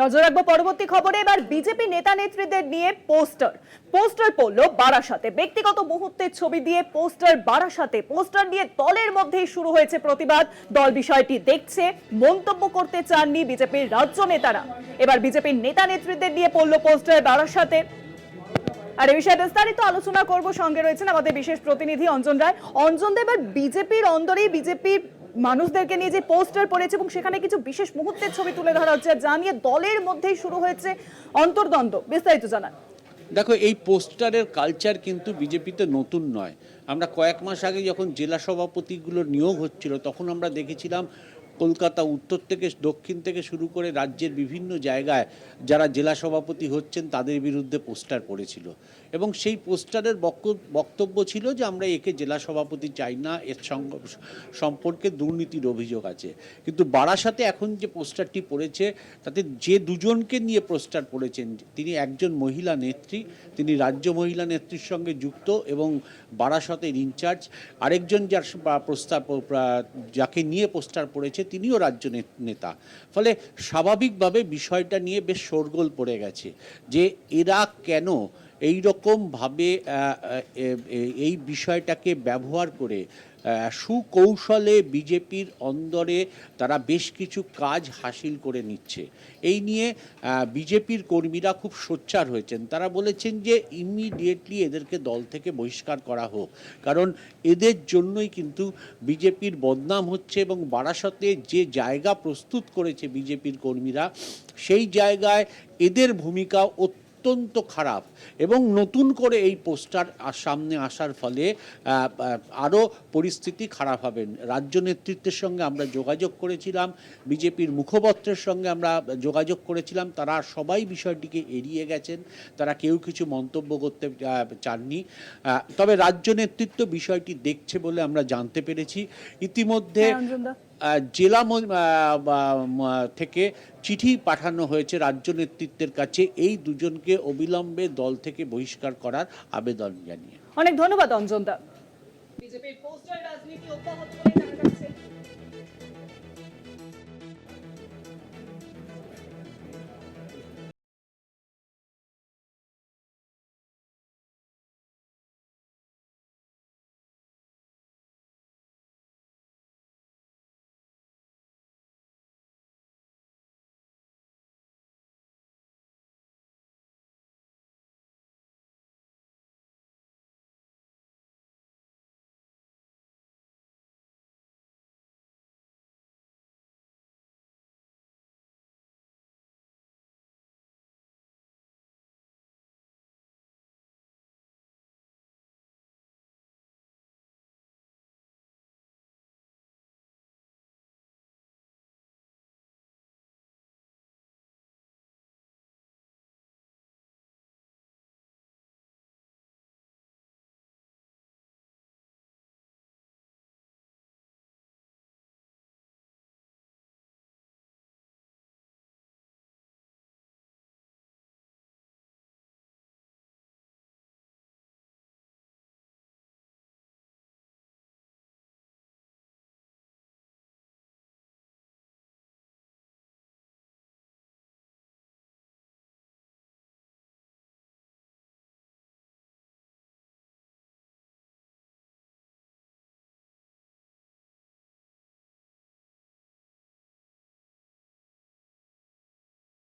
নজর রাখব পরবর্তী খবরে। এবার বিজেপি নেতা নেত্রীদের নিয়ে পোস্টার। পোস্টার পড়ল বারাসাতে। ব্যক্তিগত মুহূর্তের ছবি দিয়ে পোস্টার বারাসাতে। পোস্টার নিয়ে দলের মধ্যেই শুরু হয়েছে প্রতিবাদ। দল বিষয়টি দেখছে, মন্তব্য করতে চাননি বিজেপির রাজ্য নেতারা। এবার বিজেপির নেতা নেত্রীদের নিয়ে পড়ল পোস্টার বারাসাতে। আর এই বিষয়ে বিস্তারিত আলোচনা করব। সঙ্গে রয়েছেন আমাদের বিশেষ প্রতিনিধি অঞ্জন রায়। অঞ্জন দা, এবার বিজেপির অন্দরেই বিজেপির মানুষদেরকে নিয়ে যে পোস্টার পড়েছে এবং সেখানে কিছু বিশেষ মুহূর্তের ছবি তুলে ধরা হচ্ছে যা নিয়ে দলের মধ্যেই শুরু হয়েছে অন্তর্দ্বন্দ্ব। বিস্তারিত জানান। দেখো, এই পোস্টারের কালচার কিন্তু বিজেপিতে নতুন নয়। আমরা কয়েক মাস আগে যখন জেলা সভাপতিগুলো নিয়োগ হচ্ছিল, তখন আমরা দেখেছিলাম কলকাতা উত্তর থেকে দক্ষিণ থেকে শুরু করে রাজ্যের বিভিন্ন জায়গায় যারা জেলা সভাপতি হচ্ছেন তাদের বিরুদ্ধে পোস্টার পড়েছিল। এবং সেই পোস্টারের বক্ত- বক্তব্য ছিল যে আমরা একে জেলা সভাপতি চাই না, এর সম্পর্কে দুর্নীতির অভিযোগ আছে। কিন্তু বারাসাতে এখন যে পোস্টারটি পড়েছে, তাতে যে দুজনকে নিয়ে পোস্টার পড়েছেন, তিনি একজন মহিলা নেত্রী, তিনি রাজ্য মহিলা নেত্রীর সঙ্গে যুক্ত এবং বারাসতের ইনচার্জ, আরেকজন যার প্রস্তাব যাকে নিয়ে পোস্টার পড়েছে তিনিও রাজ্য নেতা। ফলে স্বাভাবিকভাবে বিষয়টা নিয়ে বেশ শোরগোল পড়ে গেছে যে এরা কেন এই রকমভাবে এই বিষয়টাকে ব্যবহার করে সুকৌশলে বিজেপির অন্দরে তারা বেশ কিছু কাজ হাসিল করে নিচ্ছে। এই নিয়ে বিজেপির কর্মীরা খুব সোচ্চার হয়েছেন। তারা বলেছেন যে, ইমিডিয়েটলি এদেরকে দল থেকে বহিষ্কার করা হোক। কারণ এদের জন্যই কিন্তু বিজেপির বদনাম হচ্ছে এবং বারাসতে যে জায়গা প্রস্তুত করেছে বিজেপির কর্মীরা, সেই জায়গায় এদের ভূমিকা অত্যন্ত খারাপ এবং নতুন করে এই পোস্টার সামনে আসার ফলে আরও পরিস্থিতি খারাপ হবে। রাজ্য নেতৃত্বের সঙ্গে আমরা যোগাযোগ করেছিলাম বিজেপির মুখপত্রের সঙ্গে আমরা যোগাযোগ করেছিলাম তারা সবাই বিষয়টিকে এড়িয়ে গেছেন তারা কেউ কিছু মন্তব্য করতে চাননি। তবে রাজ্য নেতৃত্ব বিষয়টি দেখছে বলে আমরা জানতে পেরেছি। ইতিমধ্যে হ্যাঁ, জেলা থেকে চিঠি পাঠানো হয়েছে রাজ্য নেতৃত্বের কাছে। এই দুজনকে অবিলম্বে দল থেকে বহিষ্কার করার আবেদন জানিয়ে। অনেক ধন্যবাদ অঞ্জন দা বিজেপির পোস্টার রাজনীতি অব্যাহত